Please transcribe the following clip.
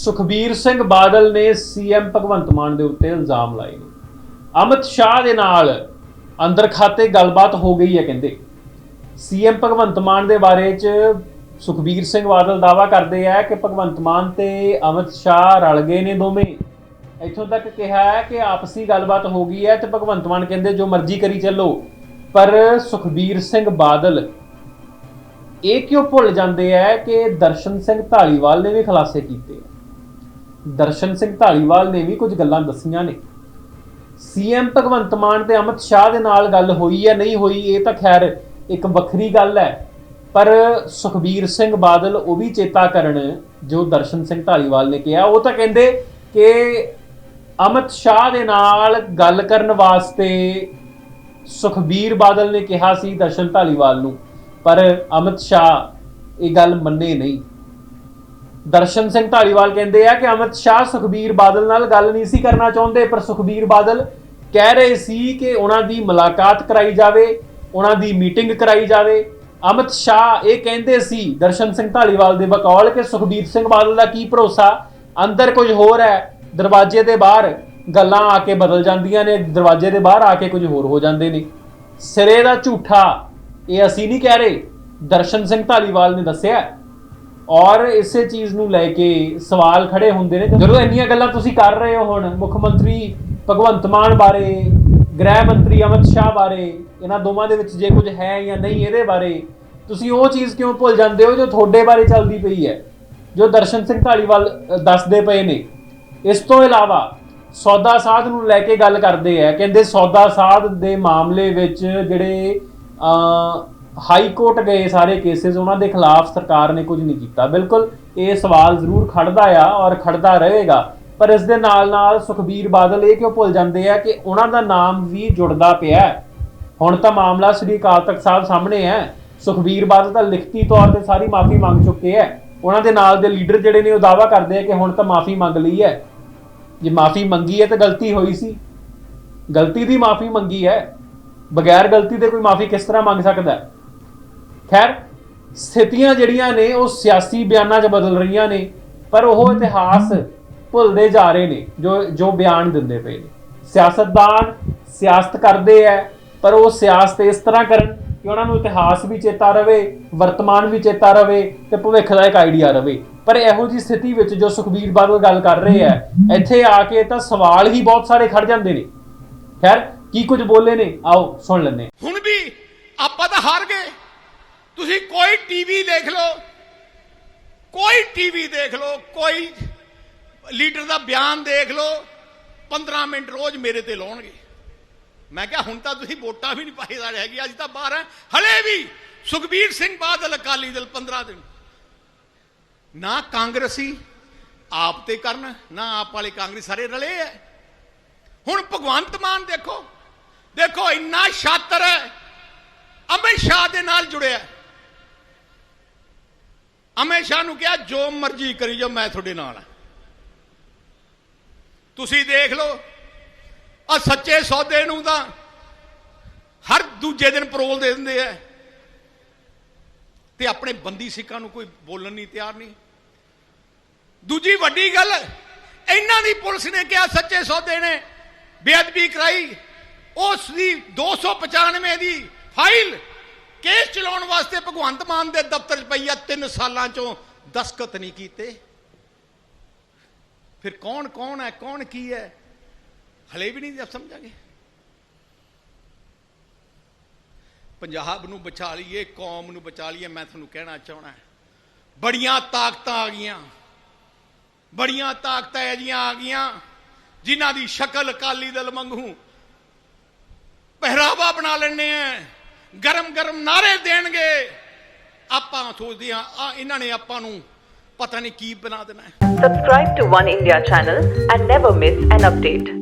ਸੁਖਬੀਰ ਸਿੰਘ ਬਾਦਲ ਨੇ ਸੀਐਮ ਭਗਵੰਤ ਮਾਨ ਦੇ ਉੱਤੇ ਇਲਜ਼ਾਮ ਲਾਏ ਨੇ। ਅਮਿਤ ਸ਼ਾਹ ਦੇ ਨਾਲ ਅੰਦਰ ਖਾਤੇ ਗੱਲਬਾਤ ਹੋ ਗਈ ਹੈ ਕਹਿੰਦੇ। ਸੀਐਮ ਭਗਵੰਤ ਮਾਨ ਦੇ ਬਾਰੇ ਚ ਸੁਖਬੀਰ ਸਿੰਘ ਬਾਦਲ ਦਾਵਾ ਕਰਦੇ ਆ ਕਿ ਭਗਵੰਤ ਮਾਨ ਤੇ ਅਮਿਤ ਸ਼ਾਹ ਰਲ ਗਏ ਨੇ ਦੋਵੇਂ। ਇੱਥੋਂ ਤੱਕ ਕਿਹਾ ਹੈ ਕਿ ਆਪਸੀ ਗੱਲਬਾਤ ਹੋ ਗਈ ਹੈ ਤੇ ਭਗਵੰਤ ਮਾਨ ਕਹਿੰਦੇ ਜੋ ਮਰਜ਼ੀ ਕਰੀ ਚੱਲੋ। ਪਰ ਸੁਖਬੀਰ ਸਿੰਘ ਬਾਦਲ ਇਹ ਕਿਉਂ ਭੁੱਲ ਜਾਂਦੇ ਆ ਕਿ ਦਰਸ਼ਨ ਸਿੰਘ ਢਾਲੀਵਾਲ ਨੇ ਵੀ ਖੁਲਾਸੇ ਕੀਤੇ? ਆ ਦਰਸ਼ਨ ਸਿੰਘ ਢਾਲੀਵਾਲ ਨੇ ਵੀ ਕੁਝ ਗੱਲਾਂ ਦੱਸੀਆਂ ਨੇ। ਸੀਐਮ ਭਗਵੰਤ ਮਾਨ ਤੇ ਅਮਿਤ ਸ਼ਾਹ ਦੇ ਨਾਲ ਗੱਲ ਹੋਈ ਹੈ, ਨਹੀਂ ਹੋਈ, ਇਹ ਤਾਂ ਖੈਰ ਇੱਕ ਵੱਖਰੀ ਗੱਲ ਹੈ। ਪਰ ਸੁਖਬੀਰ ਸਿੰਘ ਬਾਦਲ ਉਹ ਵੀ ਚੇਤਾ ਕਰਨ ਜੋ ਦਰਸ਼ਨ ਸਿੰਘ ਢਾਲੀਵਾਲ ਨੇ ਕਿਹਾ। ਉਹ ਤਾਂ ਕਹਿੰਦੇ ਕਿ ਅਮਿਤ ਸ਼ਾਹ ਦੇ ਨਾਲ ਗੱਲ ਕਰਨ ਵਾਸਤੇ ਸੁਖਬੀਰ ਬਾਦਲ ਨੇ ਕਿਹਾ ਸੀ ਦਰਸ਼ਨ ਢਾਲੀਵਾਲ ਨੂੰ। ਪਰ ਅਮਿਤ ਸ਼ਾਹ ਇਹ ਗੱਲ ਮੰਨੇ ਨਹੀਂ। ਦਰਸ਼ਨ ਸਿੰਘ ਢਾਲੀਵਾਲ ਕਹਿੰਦੇ ਆ ਕਿ ਅਮਿਤ ਸ਼ਾਹ ਸੁਖਬੀਰ ਬਾਦਲ ਨਾਲ ਗੱਲ ਨਹੀਂ ਸੀ ਕਰਨਾ ਚਾਹੁੰਦੇ, ਪਰ ਸੁਖਬੀਰ ਬਾਦਲ ਕਹਿ ਰਹੇ ਸੀ ਕਿ ਉਹਨਾਂ ਦੀ ਮੁਲਾਕਾਤ ਕਰਾਈ ਜਾਵੇ, ਉਹਨਾਂ ਦੀ ਮੀਟਿੰਗ ਕਰਾਈ ਜਾਵੇ। ਅਮਿਤ ਸ਼ਾਹ ਇਹ ਕਹਿੰਦੇ ਸੀ, ਦਰਸ਼ਨ ਸਿੰਘ ਢਾਲੀਵਾਲ ਦੇ ਬਕੌਲ ਕਿ ਸੁਖਬੀਰ ਸਿੰਘ ਬਾਦਲ ਦਾ ਕੀ ਭਰੋਸਾ? ਅੰਦਰ ਕੁਝ ਹੋਰ ਹੈ। ਦਰਵਾਜ਼ੇ ਦੇ ਬਾਹਰ ਗੱਲਾਂ ਆ ਕੇ ਬਦਲ ਜਾਂਦੀਆਂ ਨੇ, ਦਰਵਾਜ਼ੇ ਦੇ ਬਾਹਰ ਆ ਕੇ ਕੁਝ ਹੋਰ ਹੋ ਜਾਂਦੇ ਨੇ। ਸਿਰੇ ਦਾ ਝੂਠਾ, ਇਹ ਅਸੀਂ ਨਹੀਂ ਕਹਿ ਰਹੇ, ਦਰਸ਼ਨ ਸਿੰਘ ਢਾਲੀਵਾਲ ਨੇ ਦੱਸਿਆ ਔਰ ਇਸੇ ਚੀਜ਼ ਨੂੰ ਲੈ ਕੇ ਸਵਾਲ ਖੜੇ ਹੁੰਦੇ ਨੇ। ਜਦੋਂ ਇੰਨੀਆਂ ਗੱਲਾਂ ਤੁਸੀਂ ਕਰ ਰਹੇ ਹੋ ਹੁਣ ਮੁੱਖ ਮੰਤਰੀ ਭਗਵੰਤ ਮਾਨ ਬਾਰੇ ਗ੍ਰਹਿ ਮੰਤਰੀ ਅਮਿਤ ਸ਼ਾਹ ਬਾਰੇ ਇਹਨਾਂ ਦੋਵਾਂ ਦੇ ਵਿੱਚ ਜੇ ਕੁਝ ਹੈ ਜਾਂ ਨਹੀਂ ਇਹਦੇ ਬਾਰੇ ਤੁਸੀਂ ਉਹ ਚੀਜ਼ ਕਿਉਂ ਭੁੱਲ ਜਾਂਦੇ ਹੋ ਜੋ ਤੁਹਾਡੇ ਬਾਰੇ ਚੱਲਦੀ ਪਈ ਹੈ? ਜੋ ਦਰਸ਼ਨ ਸਿੰਘ ਢਾਲੀਵਾਲ ਅ, ਦੱਸਦੇ ਪਏ ਨੇ। ਇਸ ਤੋਂ ਇਲਾਵਾ ਸੌਦਾ ਸਾਧ ਨੂੰ ਲੈ ਕੇ ਗੱਲ ਕਰਦੇ ਆ। ਕਹਿੰਦੇ ਸੌਦਾ ਸਾਧ ਦੇ ਮਾਮਲੇ ਵਿੱਚ ਜਿਹੜੇ ਅ, ਹਾਈ ਕੋਰਟ ਗਏ ਸਾਰੇ ਕੇਸਿਸ, ਉਹਨਾਂ ਦੇ ਖਿਲਾਫ ਸਰਕਾਰ ਨੇ ਕੁਝ ਨਹੀਂ ਕੀਤਾ। ਬਿਲਕੁਲ ਇਹ ਸਵਾਲ ਜ਼ਰੂਰ ਖੜਦਾ ਆ ਔਰ ਖੜਦਾ ਰਹੇਗਾ। ਪਰ ਇਸ ਦੇ ਨਾਲ ਨਾਲ ਸੁਖਬੀਰ ਬਾਦਲ ਇਹ ਕਿਉਂ ਭੁੱਲ ਜਾਂਦੇ ਆ ਕਿ ਉਹਨਾਂ ਦਾ ਨਾਮ ਵੀ ਜੁੜਦਾ ਪਿਆ ਹੁਣ ਤਾਂ ਮਾਮਲਾ ਸ੍ਰੀ ਅਕਾਲ ਤਖਤ ਸਾਹਿਬ ਸਾਹਮਣੇ ਹੈ। ਸੁਖਬੀਰ ਬਾਦਲ ਤਾਂ ਲਿਖਤੀ ਤੌਰ ਤੇ ਸਾਰੀ ਮਾਫੀ ਮੰਗ ਚੁੱਕੇ ਹੈ। ਉਹਨਾਂ ਦੇ ਨਾਲ ਦੇ ਲੀਡਰ ਜਿਹੜੇ ਨੇ ਉਹ ਦਾਵਾ ਕਰਦੇ ਆ ਕਿ ਹੁਣ ਤਾਂ ਮਾਫੀ ਮੰਗ ਲਈ ਹੈ। ਜੇ ਮਾਫੀ ਮੰਗੀ ਹੈ ਤਾਂ ਗਲਤੀ ਹੋਈ ਸੀ। ਗਲਤੀ ਦੀ ਮਾਫੀ ਮੰਗੀ ਹੈ। ਬਗੈਰ ਗਲਤੀ ਦੇ ਕੋਈ ਮਾਫੀ ਕਿਸ ਤਰ੍ਹਾਂ ਮੰਗ ਸਕਦਾ ਹੈ? ਖੈਰ, ਸਥਿਤੀਆਂ ਜਿਹੜੀਆਂ ਨੇ, ਉਹ ਸਿਆਸੀ ਬਿਆਨਾਂ 'ਚ ਬਦਲ ਰਹੀਆਂ ਨੇ, ਪਰ ਉਹ ਇਤਿਹਾਸ ਭੁੱਲਦੇ ਜਾ ਰਹੇ ਨੇ, ਜੋ ਜੋ ਬਿਆਨ ਦਿੰਦੇ ਪਏ ਨੇ। ਸਿਆਸਤਦਾਨ ਸਿਆਸਤ ਕਰਦੇ ਐ, ਪਰ ਉਹ ਸਿਆਸਤ ਇਸ ਤਰ੍ਹਾਂ ਕਰਨ ਕਿ ਉਹਨਾਂ ਨੂੰ ਇਤਿਹਾਸ ਵੀ ਚੇਤਾ ਰਵੇ, ਵਰਤਮਾਨ ਵੀ ਚੇਤਾ ਰਵੇ ਤੇ ਭਵਿੱਖ ਦਾ ਇੱਕ ਆਈਡੀਆ ਰਵੇ। ਪਰ ਇਹੋ ਜੀ ਸਥਿਤੀ ਵਿੱਚ ਜੋ ਸੁਖਬੀਰ ਬਾਦਲ ਗੱਲ ਕਰ ਰਹੇ ਐ, ਇੱਥੇ ਆ ਕੇ ਤਾਂ ਸਵਾਲ ਹੀ ਬਹੁਤ ਸਾਰੇ ਖੜ ਜਾਂਦੇ ਨੇ। ਖੈਰ, ਕੀ ਕੁਝ ਬੋਲੇ ਨੇ? ਆਓ, ਸੁਣ ਲੈਂਦੇ ਹੁਣ ਵੀ ਆਪਾਂ ਤਾਂ ਹਾਰ ਗਏ। ਤੁਸੀਂ ਕੋਈ ਟੀਵੀ ਦੇਖ ਲਓ, ਕੋਈ ਟੀਵੀ ਦੇਖ ਲਓ, ਕੋਈ ਲੀਡਰ ਦਾ ਬਿਆਨ ਦੇਖ ਲਓ 15 ਮਿੰਟ ਰੋਜ਼ ਮੇਰੇ ਤੇ ਲਾਉਣਗੇ। ਮੈਂ ਕਿਹਾ, ਹੁਣ ਤਾਂ ਤੁਸੀਂ ਵੋਟਾਂ ਵੀ ਨਹੀਂ ਪਾਈਦਾ ਰਹਿ ਗਈ ਅੱਜ ਤਾਂ ਬਾਹਰ ਹੈ ਹਲੇ ਵੀ ਸੁਖਬੀਰ ਸਿੰਘ ਬਾਦਲ ਅਕਾਲੀ ਦਲ 15 ਦਿਨ। ਨਾ ਕਾਂਗਰਸੀ ਆਪ ਤੇ ਕਰਨ, ਨਾ ਆਪ ਵਾਲੇ ਕਾਂਗਰਸ ਸਾਰੇ ਰਲੇ ਐ। ਹੁਣ ਭਗਵੰਤ ਮਾਨ ਦੇਖੋ ਦੇਖੋ ਇੰਨਾ ਛਾਤਰ ਹੈ ਅਮਿਤ ਸ਼ਾਹ ਦੇ ਨਾਲ ਜੁੜਿਆ। ਹੈ। ਸ਼ਾਹ ਨੂੰ ਕਿਹਾ, ਜੋ ਮਰਜ਼ੀ ਕਰੀ ਜਾਓ, ਮੈਂ ਤੁਹਾਡੇ ਨਾਲ ਹਾਂ। ਤੁਸੀਂ ਦੇਖ ਲਓ ਆ ਸੱਚੇ ਸੌਦੇ ਨੂੰ ਤਾਂ ਹਰ ਦੂਜੇ ਦਿਨ ਪਰੋਲ ਦੇ ਦਿੰਦੇ ਆ। ਤੇ ਆਪਣੇ ਬੰਦੀ ਸਿੱਖਾਂ ਨੂੰ ਕੋਈ ਬੋਲਣ ਨਹੀਂ ਤਿਆਰ ਨਹੀਂ। ਦੂਜੀ ਵੱਡੀ ਗੱਲ, ਇਹਨਾਂ ਦੀ ਪੁਲਿਸ ਨੇ ਕਿਹਾ, ਸੱਚੇ ਸੌਦੇ ਨੇ, ਬੇਅਦਬੀ ਕਰਾਈ। ਉਸ ਦੀ 295 ਦੀ ਫਾਈਲ ਕੇਸ ਚਲਾਉਣ ਵਾਸਤੇ ਭਗਵੰਤ ਮਾਨ ਦੇ ਦਫ਼ਤਰ 'ਚ ਪਈ ਆ 3 ਸਾਲਾਂ ਚੋਂ ਦਸਖਤ ਨਹੀਂ ਕੀਤੇ। ਫਿਰ ਕੌਣ ਕੌਣ ਹੈ, ਕੌਣ ਕੀ ਹੈ? ਹਲੇ ਵੀ ਨਹੀਂ ਸਮਝਾਂਗੇ। ਪੰਜਾਬ ਨੂੰ ਬਚਾ ਲਈਏ, ਕੌਮ ਨੂੰ ਬਚਾ ਲਈਏ, ਮੈਂ ਤੁਹਾਨੂੰ ਕਹਿਣਾ ਚਾਹਣਾ ਬੜੀਆਂ ਤਾਕਤਾਂ ਆ ਗਈਆਂ। ਬੜੀਆਂ ਤਾਕਤਾਂ ਐਜੀਆਂ ਆ ਗਈਆਂ, ਜਿਨ੍ਹਾਂ ਦੀ ਸ਼ਕਲ ਅਕਾਲੀ ਦਲ ਮੰਗੂ ਪਹਿਰਾਵਾ ਬਣਾ ਲੈਣੇ ਆ। ਗਰਮ ਗਰਮ ਨਾਰੇ ਦੇਣਗੇ ਆਪਾਂ ਸੋਚਦੇ ਆ ਆ ਇਹਨਾਂ ਨੇ ਆਪਾਂ ਨੂੰ ਪਤਾ ਨਹੀਂ ਕੀ ਬਣਾ ਦੇਣਾ ਹੈ subscribe to One India channel and never miss an update